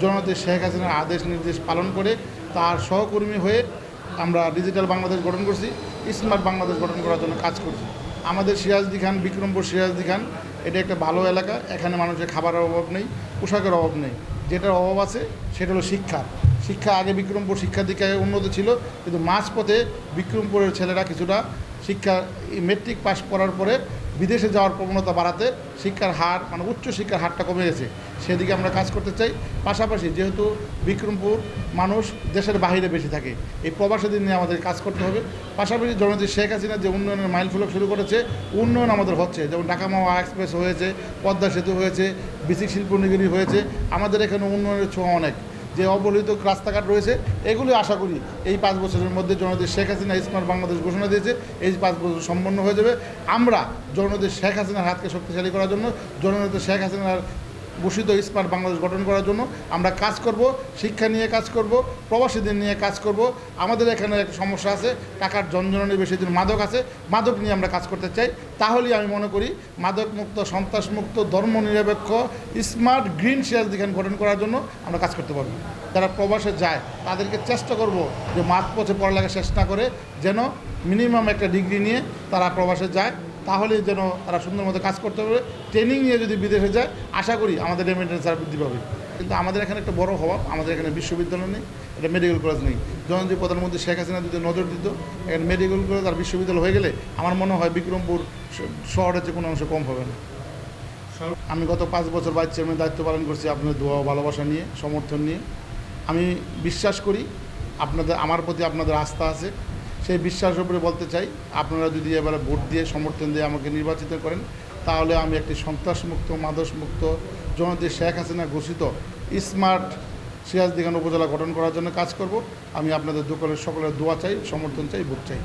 জননেত্রী শেখ হাসিনার আদেশ নির্দেশ পালন করে তার সহকর্মী হয়ে আমরা ডিজিটাল বাংলাদেশ গঠন করছি, স্মার্ট বাংলাদেশ গঠন করার জন্য কাজ করছি। আমাদের সিরাজদি খান, বিক্রমপুর সিরাজদি খান, এটা একটা ভালো এলাকা, এখানে মানুষের খাবারের অভাব নেই, পোশাকের অভাব নেই। যেটার অভাব আছে, সেটা হলো শিক্ষা। শিক্ষা আগে বিক্রমপুর শিক্ষার দিকে উন্নত ছিল, কিন্তু মাঝপথে বিক্রমপুরের ছেলেরা কিছুটা শিক্ষা মেট্রিক পাস করার পরে বিদেশে যাওয়ার প্রবণতা বাড়াতে শিক্ষার হার মানে উচ্চ শিক্ষার হারটা কমে গেছে সেদিকে আমরা কাজ করতে চাই। পাশাপাশি যেহেতু বিক্রমপুর মানুষ দেশের বাইরে বেশি থাকে, এই প্রবাসীদের নিয়ে আমাদের কাজ করতে হবে। পাশাপাশি জননেত্রী শেখ হাসিনা যে উন্নয়নের মাইল ফলক শুরু করেছে, উন্নয়ন আমাদের হচ্ছে। যেমন ঢাকা মাওয়া এক্সপ্রেস হয়েছে, পদ্মা সেতু হয়েছে বিসিক শিল্পনগরী হয়েছে। আমাদের এখানে উন্নয়নের ছোঁয়া অনেক। যে অবহেলিত রাস্তাঘাট রয়েছে, এগুলি আশা করি এই পাঁচ বছরের মধ্যে জনদেশ শেখ হাসিনা স্মার্ট বাংলাদেশ ঘোষণা দিয়েছে, এই পাঁচ বছর সম্পন্ন হয়ে যাবে। আমরা জনদেশ শেখ হাসিনার হাতকে শক্তিশালী করার জন্য জননেতা শেখ হাসিনার ঘোষিত স্মার্ট বাংলাদেশ গঠন করার জন্য আমরা কাজ করব, শিক্ষা নিয়ে কাজ করব, প্রবাসীদের নিয়ে কাজ করব। আমাদের এখানে একটা সমস্যা আছে, টাকার জনজননী বেশি দিন মাদক আছে, মাদক নিয়ে আমরা কাজ করতে চাই। তাহলেই আমি মনে করি মাদক মুক্ত সন্ত্রাস মুক্ত ধর্ম নিরপেক্ষ স্মার্ট, গ্রিন শেয়ার দিখান গঠন করার জন্য আমরা কাজ করতে পারব। যারা প্রবাসে যায়, তাদেরকে চেষ্টা করব যে মাঠ পথে পড়ালেখা শেষ না করে যেন মিনিমাম একটা ডিগ্রি নিয়ে তারা প্রবাসে যায়। তাহলে যেন তারা সুন্দর মতো কাজ করতে পারবে। ট্রেনিং নিয়ে যদি বিদেশে যায়, আশা করি আমাদের রেমিটেন্স আর বৃদ্ধি পাবে। কিন্তু আমাদের এখানে একটা বড় অভাব, আমাদের এখানে বিশ্ববিদ্যালয় নেই এটা মেডিকেল কলেজ নেই। যখন যে প্রধানমন্ত্রী শেখ হাসিনা যদি নজর দিত, এখানে মেডিকেল কলেজ আর বিশ্ববিদ্যালয় হয়ে গেলে আমার মনে হয় বিক্রমপুর শহরের যে কোনো অংশ কম হবে না। আমি গত পাঁচ বছর ভাইস চেয়ারম্যান দায়িত্ব পালন করছি আপনাদের দোয়া ভালোবাসা নিয়ে, সমর্থন নিয়ে। আমি বিশ্বাস করি আপনাদের, আমার প্রতি আপনাদের আস্থা আছে। সেই বিশ্বাসের উপরে বলতে চাই, আপনারা যদি এবারে ভোট দিয়ে সমর্থন দিয়ে আমাকে নির্বাচিত করেন, তাহলে আমি একটি সন্ত্রাসমুক্ত মাদকমুক্ত জনতি শেখ হাসিনা ঘোষিত স্মার্ট সিরাজদিগান উপজেলা গঠন করার জন্য কাজ করব। আমি আপনাদের দোকানের সকলের দোয়া চাই, সমর্থন চাই, ভোট চাই।